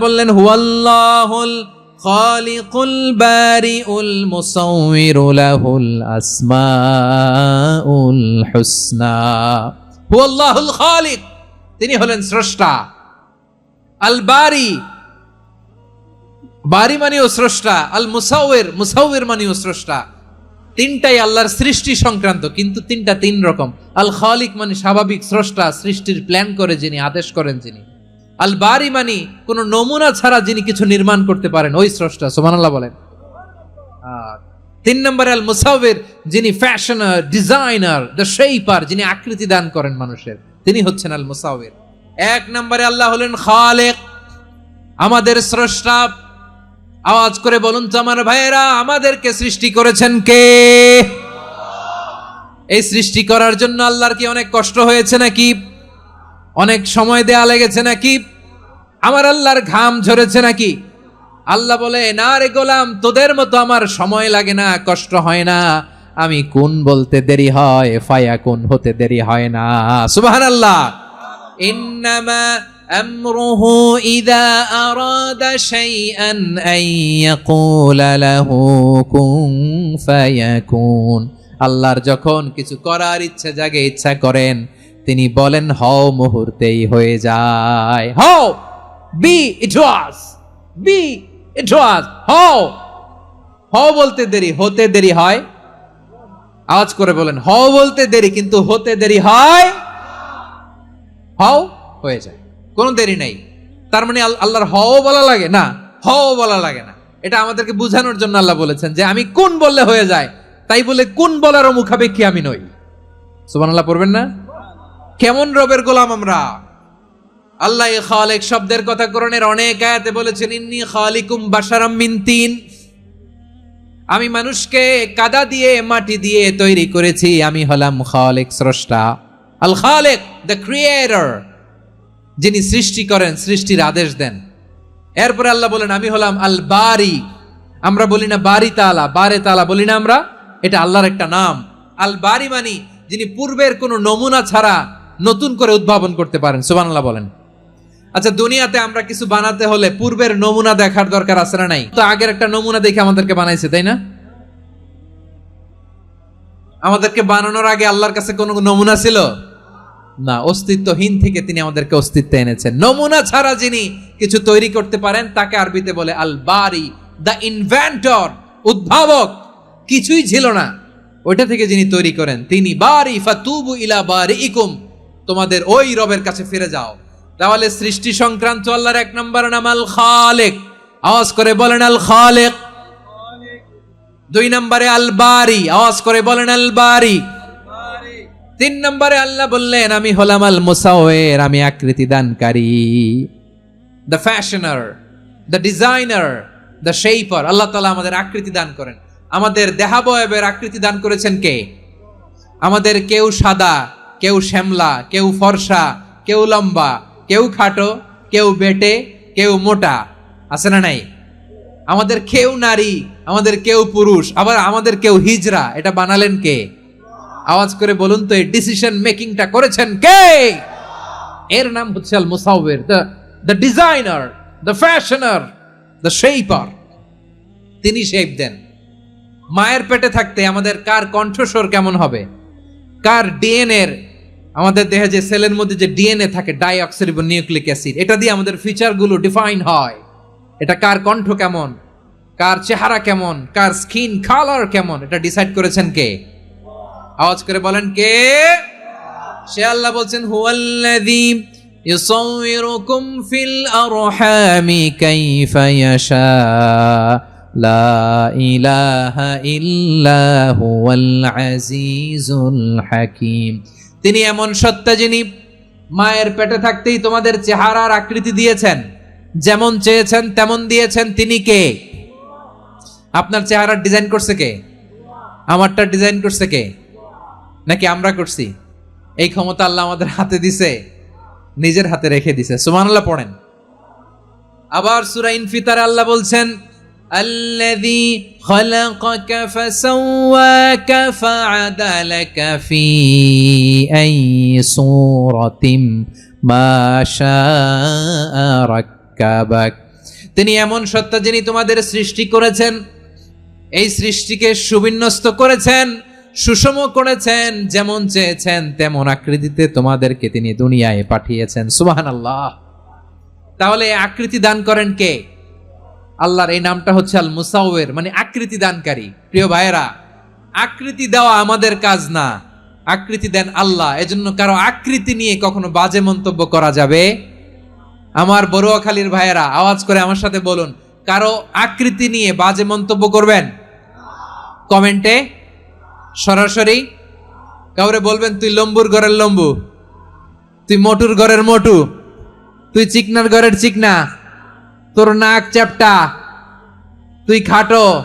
বললেন তিনি হলেন স্রষ্টা। আল বারি বারি মানেও স্রষ্টা। আল মুসাউয়ের মুসাউয়ের মানেও স্রষ্টা। তিনটাই আল্লাহর সৃষ্টি সংক্রান্ত, কিন্তু তিনটা তিন রকম। আল খালিক মানে স্বাভাবিক স্রষ্টা, সৃষ্টির প্ল্যান করে যিনি, আদেশ করেন যিনি। আল বারি মানি কোন নমুনা ছাড়া যিনি কিছু নির্মাণ করতে পারেন, ওই স্রষ্টা, সুবহানাল্লাহ বলেন। তিন নম্বরে আল মুসাউয়ের যিনি ফ্যাশনার, ডিজাইনার, দ্য শেইপার, যিনি আকৃতি দান করেন মানুষের, তিনি হচ্ছেন আল মুসাউয়ের এক নম্বরে আল্লাহ হলেন খালেক, আমাদের স্রষ্টা। আওয়াজ করে বলুন তো আমার ভাইয়েরা, আমাদেরকে সৃষ্টি করেছেন কে? এই সৃষ্টি করার জন্য আল্লাহর কি অনেক কষ্ট হয়েছে নাকি? অনেক সময় দেয়া লেগেছে নাকি? আমার আল্লাহর ঘাম ঝরেছে নাকি? আল্লাহ বলে, না রে গোলাম, তোদের মতো আমার সময় লাগে না, কষ্ট হয় না। আমি কোন বলতে দেরি হয়, ফায়া কোন হতে দেরি হয় না। সুবাহান আল্লাহ ইন্নামা আল্লাহর যখন কিছু করার ইচ্ছা জাগে, ইচ্ছা করেন তিনি বলেন, হও, মুহূর্তেই হয়ে যায়। হও বি ইট ওয়াজ বি ইট ওয়াজ হও। হও বলতে দেরি, হতে দেরি হয়? আওয়াজ করে বলেন, হও বলতে দেরি, কিন্তু হতে দেরি হয়? হও হয়ে যায়, কোনো দেরি নেই। তার মানে আল- আল্লাহর হও বলা লাগে? না, হও বলা লাগে না। এটা আমাদেরকে বোঝানোর জন্য আল্লাহ বলেছেন যে, আমি কোন বললে হয়ে যায়? তাই বলে, কোন বলারও মুখাপেক্ষী আমি নই। সুবহানাল্লাহ, পড়বেন না? কেমন রবের গোলাম আমরা? আল্লাহ খালেক শব্দের কথা করণের অনেক আয়াতে বলেছেন, ইন্নি খালিকুম বাশারাম মিন তিন। আমি মানুষকে কাদা দিয়ে, মাটি দিয়ে তৈরি করেছি, আমি হলাম খালেক স্রষ্টা। আল খালেক, দ্য ক্রিয়েটর, যিনি সৃষ্টি করেন, সৃষ্টির আদেশ দেন। এরপরে আল্লাহ বলেন, আমি হলাম আল বারি। আমরা বলি না বারি তালা, বারে তালা বলি না আমরা, এটা আল্লাহর একটা নাম। আল বারি মানি যিনি পূর্বের কোনো নমুনা ছাড়া নতুন করে উদ্ভাবন করতে পারেন, সুবহানাল্লাহ বলেন। আচ্ছা দুনিয়াতে আমরা কিছু বানাতে হলে পূর্বের নমুনা দেখার দরকার আছে না নাই? তো আগের একটা নমুনা দেখে আমাদেরকে বানাইছে, তাই না? আমাদেরকে বানানোর আগে আল্লাহর কাছে কোনো নমুনা ছিল? না, অস্তিত্বহীন থেকে তিনি আমাদেরকে অস্তিত্ব এনেছেন। নমুনা ছাড়া যিনি কিছু তৈরি করতে পারেন, তাকে আরবিতে বলে আল বারি দ্য ইনভেন্টর, উদ্ভাবক। কিছুই ছিল না। ওইটা থেকে যিনি তৈরি করেন, তিনি, বারি ফাতুবু ইলা বারি ইকুম তোমাদের ওই রবের কাছে ফিরে যাও। তাহলে সৃষ্টি সংক্রান্ত আল্লাহর এক নম্বর নাম আল খালেক। আওয়াজ করে বলেন আল খালেক। দুই নম্বরে আল বারি। আওয়াজ করে বলেন আল বারি। তিন নম্বরে আল্লাহ বললেন, আমি হলাম আল মুসাওয়ের, আমি আকৃতি দানকারী। The fashioner the designer the shaper আল্লাহ তালা আমাদের আকৃতি দান করেন। আমাদের দেহাবয়বের আকৃতি দান করেছেন কে? আমাদের কেউ সাদা কেউ শ্যামলা, কেউ ফর্সা, কেউ লম্বা, কেউ খাটো, কেউ বেটে, কেউ মোটা। আছে না নাই? আমাদের কেউ নারী, আমাদের কেউ পুরুষ, আবার আমাদের কেউ হিজরা, এটা বানালেন কে? আওয়াজ করে বলুন তো, এই ডিসিশন মেকিংটা করেছেন কে? এর নাম হচ্ছে Al Musawwir the the designer the fashioner the shaper তিনি শেপ দেন। মায়ের পেটে থাকতে আমাদের কার কণ্ঠস্বর কেমন হবে? কার ডিএনএ আমাদের দেহে যে সেলের মধ্যে যে ডিএনএ থাকে ডাইঅক্সিরিবো নিউক্লিক অ্যাসিড এটা দিয়ে আমাদের ফিচারগুলো ডিফাইন হয়। এটা কার কণ্ঠ কেমন? কার চেহারা কেমন? কার স্কিন কালার কেমন? এটা ডিসাইড করেছেন কে? আওয়াজ করে বলেন কে? সে আল্লাহ বলছেন, হুয়াল্লাযী ইউসাউবিরুকুম ফিল আরহামি কাইফা ইয়াশা। লা ইলাহা ইল্লা হুয়াল আজিজুল হাকীম। তিনি এমন সত্তা যিনি মায়ের পেটে থাকতেই তোমাদের চেহারার আকৃতি দিয়েছেন। যেমন চেয়েছেন, তেমন দিয়েছেন। তিনি কে? আপনার চেহারার ডিজাইন করছে কে? আমারটা ডিজাইন করছে কে? নাকি আমরা করছি? এই ক্ষমতা আল্লাহ আমাদের হাতে দিছে, নিজের হাতে রেখে দিছে। সুবহানাল্লাহ পড়েন। আবার সূরা ইনফিতার আল্লাহ বলছেন الذي خلقك فسواك فعدلك في أي صورة ما شاء ركبك রাক্কাবাক তিনি এমন সত্তা যিনি তোমাদের সৃষ্টি করেছেন এই সৃষ্টিকে সুবিন্যস্ত করেছেন সুষম করেছেন যেমন চেয়েছেন তেমন আকৃতিতে তোমাদেরকে তিনি দুনিয়ায় পাঠিয়েছেন সুবাহান আল্লাহ তাহলে এই আকৃতি দান করেন কে আল্লাহর এই নামটা হচ্ছে আল মুসাউয়ের মানে আকৃতি দানকারী। প্রিয় ভাইয়েরা, আকৃতি দেওয়া আমাদের কাজ না। আকৃতি দেন আল্লাহ, এজন্য কারও আকৃতি নিয়ে কখনো বাজে মন্তব্য করা যাবে? আমার বড়ুয়াখালীর ভাইয়েরা, আওয়াজ করে আমার সাথে বলুন, কারও আকৃতি নিয়ে বাজে মন্তব্য করবেন? কমেন্টে সরাসরি কাউরে বলবেন, তুই লম্বুর ঘরের লম্বু, তুই মোটুর ঘরের মোটু, তুই চিকনার ঘরের চিকনা তোর নাক চ্যাপটা। তুই খাটো,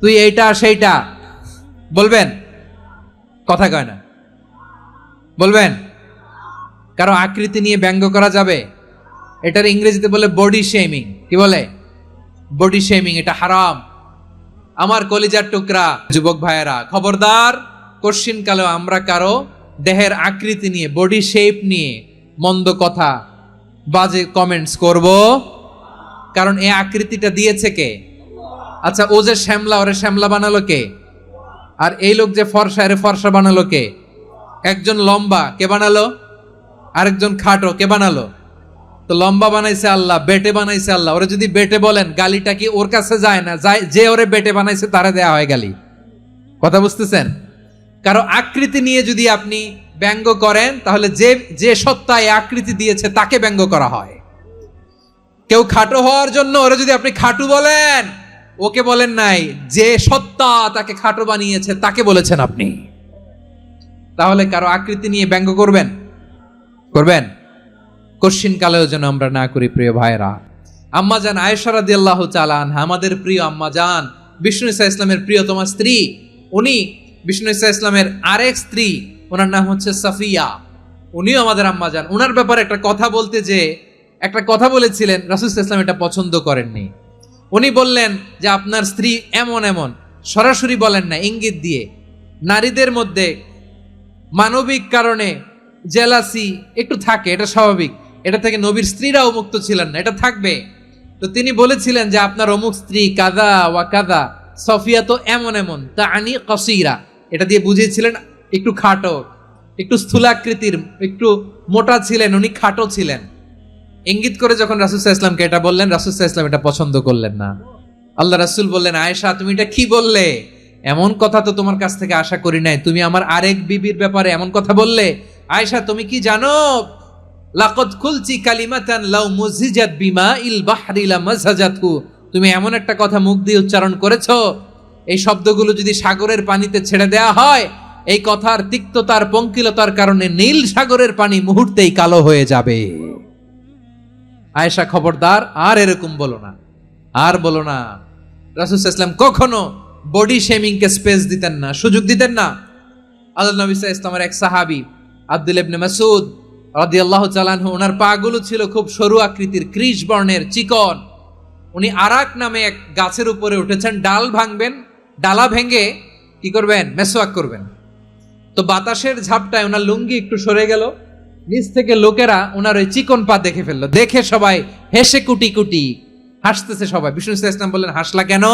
তুই এইটা, সেইটা। বলবেন? কথা কয় না। বলবেন? কারও আকৃতি নিয়ে ব্যঙ্গ করা যাবে? এটার ইংরেজিতে বলে বডি শেমিং কি বলে? বডি শেমিং এটা হারাম। আমার কলিজার টুকরা, যুবক ভাইয়েরা, খবরদার, কশ্চিন কালেও আমরা কারও দেহের আকৃতি নিয়ে বডি শেপ নিয়ে মন্দ কথা বাজে কমেন্টস করব। কারণ এই আকৃতিটা দিয়েছে কে? আচ্ছা ও যে শ্যামলা, ওরে শ্যামলা বানালো কে? আর এই লোক যে ফর্সা, এরে ফর্সা বানালো কে? একজন লম্বা, কে বানালো? আরেকজন খাটো, কে বানালো? তো লম্বা বানাইছে আল্লাহ, বেটে বানাইছে আল্লাহ। ওরে যদি বেটে বলেন, গালিটা কি ওর কাছে যায় না? যায়, যে ওরে বেটে বানাইছে, তারে দেয়া হয় গালি। কথা বুঝতেছেন? কারও আকৃতি নিয়ে যদি আপনি ব্যঙ্গ করেন, তাহলে যে যে সত্তা এই আকৃতি দিয়েছে, তাকে ব্যঙ্গ করা হয়। কেউ খাটো হওয়ার জন্য ওরা যদি আপনি খাটু বলেন, ওকে বলেন নাই, যে সত্তা তাকে খাটো বানিয়েছে, তাকে বলেছেন আপনি। তাহলে কারও আকৃতি নিয়ে ব্যঙ্গ করবেন? করবেন? কশ্চিন কালেও যেন আমরা না করি, প্রিয় ভাইরা আম্মা জান আয়েশারা দিয়াল্লাহ চালান আমাদের প্রিয় আম্মা জান, বিষ্ণু ইসা ইসলামের প্রিয়তমা স্ত্রী। উনি বিষ্ণু ইসা ইসলামের আরেক স্ত্রী, ওনার নাম হচ্ছে সাফিয়া। উনিও আমাদের আম্মা যান ওনার ব্যাপারে একটা কথা বলতে যে একটা কথা বলেছিলেন, রাসুল ইসলাম এটা পছন্দ করেননি। উনি বললেন যে, আপনার স্ত্রী এমন এমন, সরাসরি বলেন না, ইঙ্গিত দিয়ে। নারীদের মধ্যে মানবিক কারণে জেলাসি একটু থাকে, এটা স্বাভাবিক। এটা থেকে নবীর স্ত্রীরাও মুক্ত ছিলেন না, এটা থাকবে। তো তিনি বলেছিলেন যে, আপনার অমুক স্ত্রী কাদা ওয়া কাদা সফিয়া তো এমন এমন তা আনি কসিরা। এটা দিয়ে বুঝিয়েছিলেন, একটু খাটো, একটু স্থূলাকৃতির, একটু মোটা ছিলেন, উনি খাটো ছিলেন। ইঙ্গিত করে যখন রাসুসাহ ইসলামকে এটা বললেন রাসুসাহ ইসলাম এটা পছন্দ করলেন না। আল্লাহ রাসুল বললেন, আয়েশা, তুমি এটা কি বললে? এমন কথা তো তোমার কাছ থেকে আশা করি নাই। তুমি আমার আরেক বিবির ব্যাপারে এমন কথা বললে? আয়েশা, তুমি কি জানো? লাকদ খুলছি কালিমাতান লাউ মুজিজাত বিমা ইল বাহরি লা মাযহাজাতহু তুমি এমন একটা কথা মুখ দিয়ে উচ্চারণ করেছ। এই শব্দগুলো যদি সাগরের পানিতে ছেড়ে দেয়া হয়, এই কথার তিক্ততার পঙ্কিলতার কারণে নীল সাগরের পানি মুহূর্তেই কালো হয়ে যাবে। আয়েশা খবরদার, আর এরকম বলো না। আর বলো না, রাসুল ইসলাম কখনো বডি শেমিংকে স্পেস দিতেন না, সুযোগ দিতেন না। আল্লাহ নবী ইসলামের এক সাহাবী, আব্দুল ইবনে মাসুদ রাদিয়াল্লাহু চালানহু ওনার পাগুলো ছিল খুব সরু আকৃতির ক্রিস বর্ণের চিকন। উনি আরাক নামে এক গাছের উপরে উঠেছেন, ডাল ভাঙবেন, ডালা ভেঙে কি করবেন? মেসোয়াক করবেন। তো বাতাসের ঝাপটায় ওনার লুঙ্গি একটু সরে গেল নিচ থেকে লোকেরা ওনার ওই চিকন পা দেখে ফেলল। দেখে সবাই হেসে কুটি কুটি হাসতেছে সবাই। বিষ্ণু ইসলাম বললেন, হাসলা কেন?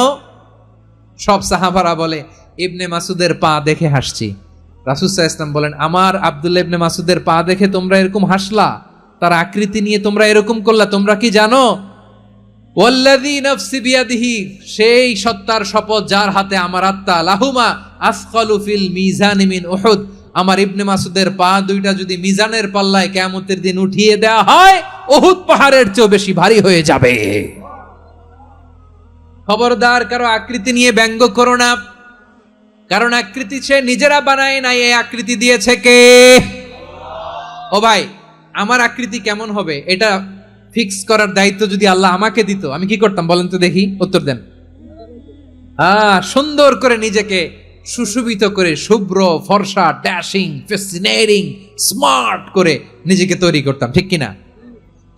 সব সাহাবারা বলে, ইবনে মাসুদের পা দেখে হাসছি। ইসলাম বলেন, আমার আব্দুল্লাহ ইবনে মাসুদের পা দেখে তোমরা এরকম হাসলা? তার আকৃতি নিয়ে তোমরা এরকম করলা, তোমরা কি জানো? সেই সত্তার শপথ যার হাতে আমার আত্মা, লাহুমা আসকালু ফিল মিজানি আমার ইবনে মাসুদের পা দুইটা যদি মিজানের পাল্লায় কিয়ামতের দিন উঠিয়ে দেওয়া হয়, উহুদ পাহাড়ের চেয়েও বেশি ভারী হয়ে যাবে। খবরদার, কারও আকৃতি নিয়ে ব্যঙ্গ করো না। কারণ আকৃতি সে নিজেরা বানায় নাই, এই আকৃতি দিয়েছে কে? ও ভাই, আমার আকৃতি কেমন হবে? এটা ফিক্স করার দায়িত্ব যদি আল্লাহ আমাকে দিত, আমি কি করতাম বলেন তো দেখি, উত্তর দেন। আহ, সুন্দর করে নিজেকে সুশোভিত করে, শুভ্র, ফর্সা, ড্যাশিং ফেসিনেটিং স্মার্ট করে নিজেকে তৈরি করতাম, ঠিক কিনা?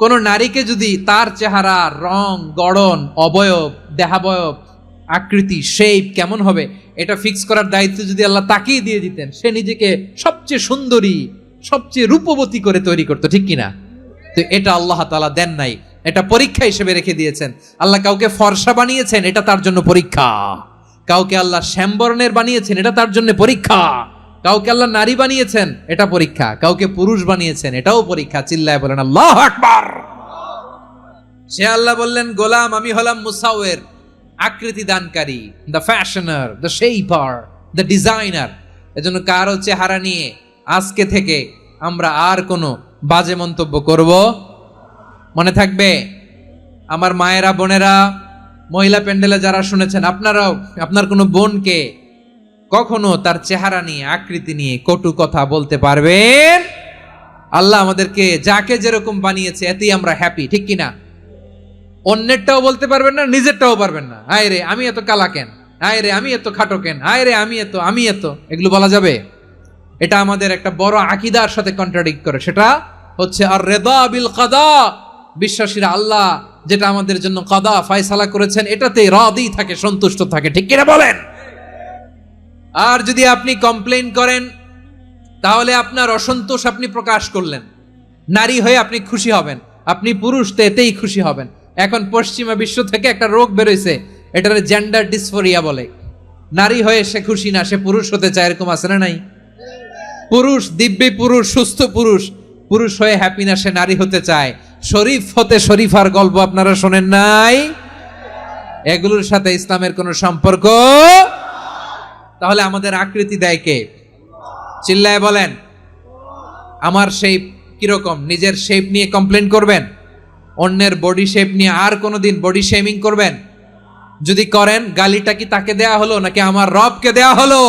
কোন নারীকে যদি তার চেহারা, রং, গড়ন, অবয়ব, দেহাবয়ব, আকৃতি শেপ কেমন হবে, এটা ফিক্স করার দায়িত্ব যদি আল্লাহ তাকেই দিয়ে দিতেন, সে নিজেকে সবচেয়ে সুন্দরী, সবচেয়ে রূপবতী করে তৈরি করতো, ঠিক কিনা? তো এটা আল্লাহ তালা দেন নাই, এটা পরীক্ষা হিসেবে রেখে দিয়েছেন। আল্লাহ কাউকে ফর্সা বানিয়েছেন, এটা তার জন্য পরীক্ষা। কাউকে আল্লাহ শ্যামবর্ণের বানিয়েছেন, এটা তার জন্য পরীক্ষা। কাউকে আল্লাহ নারী বানিয়েছেন, এটা পরীক্ষা। কাউকে পুরুষ বানিয়েছেন, এটাও পরীক্ষা। চিল্লায় বলেন, আল্লাহ আকবার! সে আল্লাহ বললেন, গোলাম, আমি হলাম মুসাওয়ের আকৃতি দানকারী the fashioner the shaper the designer এজন্য কারও চেহারা নিয়ে আজকে থেকে আমরা আর কোনো বাজে মন্তব্য করব? মনে থাকবে? আমার মায়েরা, বোনেরা মহিলা প্যান্ডেলে যারা শুনেছেন, আপনারাও, আপনার কোনো বোনকে কখনো তার চেহারা নিয়ে, আকৃতি নিয়ে কটু কথা বলতে পারবেন? আল্লাহ আমাদেরকে যাকে যেরকম বানিয়েছে, এতেই আমরা হ্যাপি ঠিক কিনা? অন্যেরটাও বলতে পারবেন না, নিজেরটাও পারবেন না। আয় রে, আমি এত কালা কেন? আয় রে, আমি এত খাটো কেন? আয় রে, আমি এত আমি এত। এগুলো বলা যাবে? এটা আমাদের একটা বড় আকিদার সাথে কন্ট্রাডিক্ট করে। সেটা হচ্ছে আর রেদা বিল কাদা। বিশ্বাসীরা আল্লাহ যেটা আমাদের জন্য কাদা, ফায়সালা করেছেন এটাতে রাদি থাকে, সন্তুষ্ট থাকে। ঠিক কিনা বলেন? আর যদি আপনি কমপ্লেন করেন, তাহলে আপনার অসন্তোষ আপনি প্রকাশ করলেন। নারী হয়ে আপনি খুশি হবেন। আপনি পুরুষ, তো এতেই খুশি হবেন। এখন পশ্চিমা বিশ্ব থেকে একটা রোগ বেরোইছে, এটার জেন্ডার ডিসফোরিয়া বলে। নারী হয়ে সে খুশি না, সে পুরুষ হতে চায়, এরকম আছে না নাই? পুরুষ, দিব্যি পুরুষ, সুস্থ পুরুষ। পুরুষ হয়ে হ্যাপি না সে নারী হতে চায়। শরীফ হতে শরীফার গল্প আপনারা শোনেন নাই? এগুলোর সাথে ইসলামের কোনো সম্পর্ক? তাহলে আমাদের আকৃতি দেয় কে? চিল্লায় বলেন, আমার শেপ কীরকম? নিজের শেপ নিয়ে কমপ্লেন করবেন? অন্যের বডি শেপ নিয়ে আর কোনোদিন বডি শেমিং করবেন? যদি করেন, গালিটা কি তাকে দেয়া হলো? নাকি আমার রবকে দেয়া হলো?